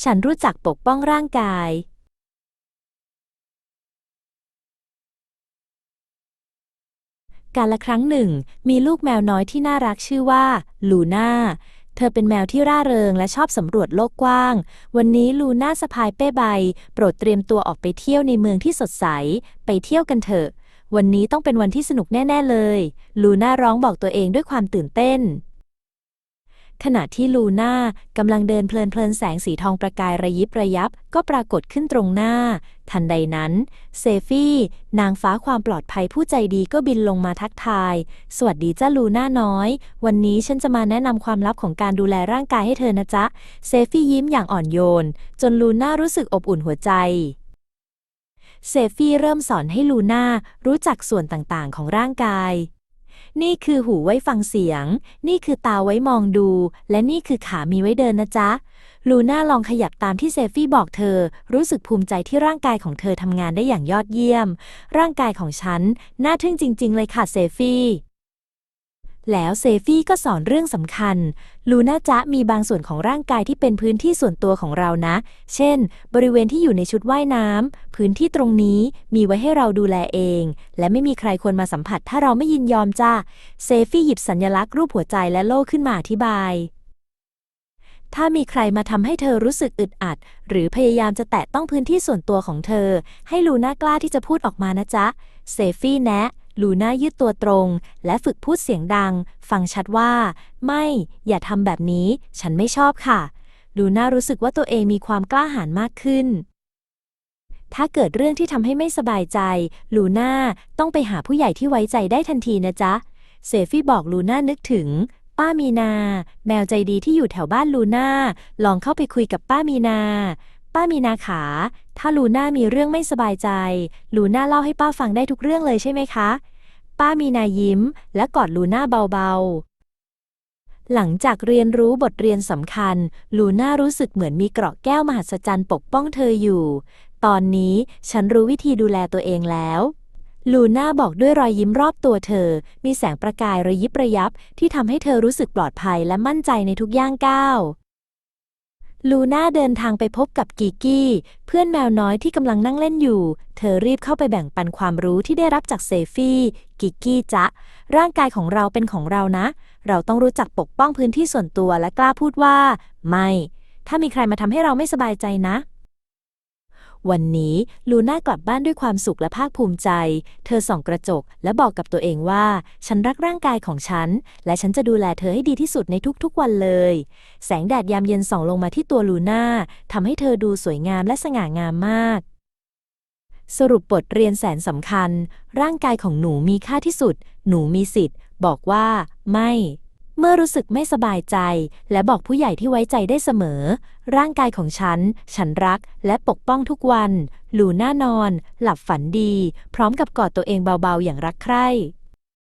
ฉันรู้จักปกป้องร่างกายกาลครั้งหนึ่ง มีลูกแมวน้อยที่น่ารักชื่อว่า ลูน่า เธอเป็นแมวที่ร่าเริงและชอบสำรวจโลกกว้าง วันนี้ลูน่าสะพายเป้ใบ โปรดเตรียมตัวออกไปเที่ยวในเมืองที่สดใส ไปเที่ยวกันเถอะ วันนี้ต้องเป็นวันที่สนุกแน่ ๆ เลย ลูน่าร้องบอกตัวเองด้วยความตื่นเต้น ขณะที่ลูน่ากำลังเดินเพลินๆแสงสีทองประกายระยิบระยับ ก็ปรากฏขึ้นตรงหน้า ทันใดนั้นเซฟี่ นางฟ้าความปลอดภัยผู้ใจดีก็บินลงมาทักทาย สวัสดีจ้าลูน่าน้อย วันนี้ฉันจะมาแนะนำความลับของการดูแลร่างกายให้เธอนะจ๊ะ เซฟี่ยิ้มอย่างอ่อนโยน จนลูน่ารู้สึกอบอุ่นหัวใจเซฟี่เริ่มสอนให้ลูน่ารู้จักส่วนต่างๆ ของร่างกาย นี่คือหูไว้ฟังเสียง นี่คือตาไว้มองดู และนี่คือขามีไว้เดินนะจ๊ะ ลูน่าลองขยับตามที่เซฟี่บอกเธอ รู้สึกภูมิใจที่ร่างกายของเธอทำงานได้อย่างยอดเยี่ยม ร่างกายของฉัน น่าทึ่งจริง ๆ เลยค่ะเซฟี่ แล้วเซฟี่ก็สอนเรื่องสำคัญ ลูน่าจ๊ะมีบางส่วนของร่างกายที่เป็นพื้นที่ส่วนตัวของเรานะ เช่น บริเวณที่อยู่ในชุดว่ายน้ำ พื้นที่ตรงนี้มีไว้ให้เราดูแลเอง และไม่มีใครควรมาสัมผัสถ้าเราไม่ยินยอมจ้าเซฟี่หยิบสัญลักษณ์รูปหัวใจและโล่ขึ้นมาอธิบาย ถ้ามีใครมาทำให้เธอรู้สึกอึดอัด หรือพยายามจะแตะต้องพื้นที่ส่วนตัวของเธอ ให้ลูน่ากล้าที่จะพูดออกมานะจ๊ะ เซฟี่แนะ ลูน่ายืดตัวตรง และฝึกพูดเสียงดัง ฟังชัดว่า ไม่ อย่าทำแบบนี้ ฉันไม่ชอบค่ะ ลูน่ารู้สึกว่าตัวเองมีความกล้าหาญมากขึ้น ถ้าเกิดเรื่องที่ทำให้ไม่สบายใจ ลูน่าต้องไปหาผู้ใหญ่ที่ไว้ใจได้ทันทีนะจ๊ะ เซฟี่บอกลูน่านึกถึง ป้ามีนา แมวใจดีที่อยู่แถวบ้านลูน่า ลองเข้าไปคุยกับป้ามีนา ป้ามีนาขา ถ้าลูน่ามีเรื่องไม่สบายใจ ลูน่าเล่าให้ป้าฟังได้ทุกเรื่องเลยใช่ไหมคะ ป้ามีนายิ้ม และกอดลูน่าเบาๆ หลังจากเรียนรู้บทเรียนสำคัญ ลูน่ารู้สึกเหมือนมีเกราะแก้วมหัศจรรย์ปกป้องเธออยู่ ตอนนี้ฉันรู้วิธีดูแลตัวเองแล้วลูน่าบอกด้วยรอยยิ้มรอบตัวเธอ มีแสงประกายระยิบระยับที่ทำให้เธอรู้สึกปลอดภัยและมั่นใจในทุกย่างก้าว ลูน่าเดินทางไปพบกับกีกี้ เพื่อนแมวน้อยที่กำลังนั่งเล่นอยู่ เธอรีบเข้าไปแบ่งปันความรู้ที่ได้รับจากเซฟี่กิกกี้จ๊ะ ร่างกายของเราเป็นของเรานะ เราต้องรู้จักปกป้องพื้นที่ส่วนตัวและกล้าพูดว่า ไม่ ถ้ามีใครมาทำให้เราไม่สบายใจนะ วันนี้ลูน่ากลับบ้านด้วยความสุขและภาคภูมิใจ เธอส่องกระจก และบอกกับตัวเองว่า ฉันรักร่างกายของฉัน และฉันจะดูแลเธอให้ดีที่สุดในทุกๆวันเลย แสงแดดยามเย็นส่องลงมาที่ตัวลูน่าทำให้เธอดูสวยงามและสง่างามมากสรุปบทเรียนแสนสำคัญ ร่างกายของหนูมีค่าที่สุด หนูมีสิทธิ์ บอกว่า ไม่ เมื่อรู้สึกไม่สบายใจ และบอกผู้ใหญ่ที่ไว้ใจได้เสมอ ร่างกายของฉัน ฉันรักและปกป้องทุกวัน หลูน่านอน หลับฝันดี พร้อมกับกอดตัวเองเบาๆอย่างรักใคร่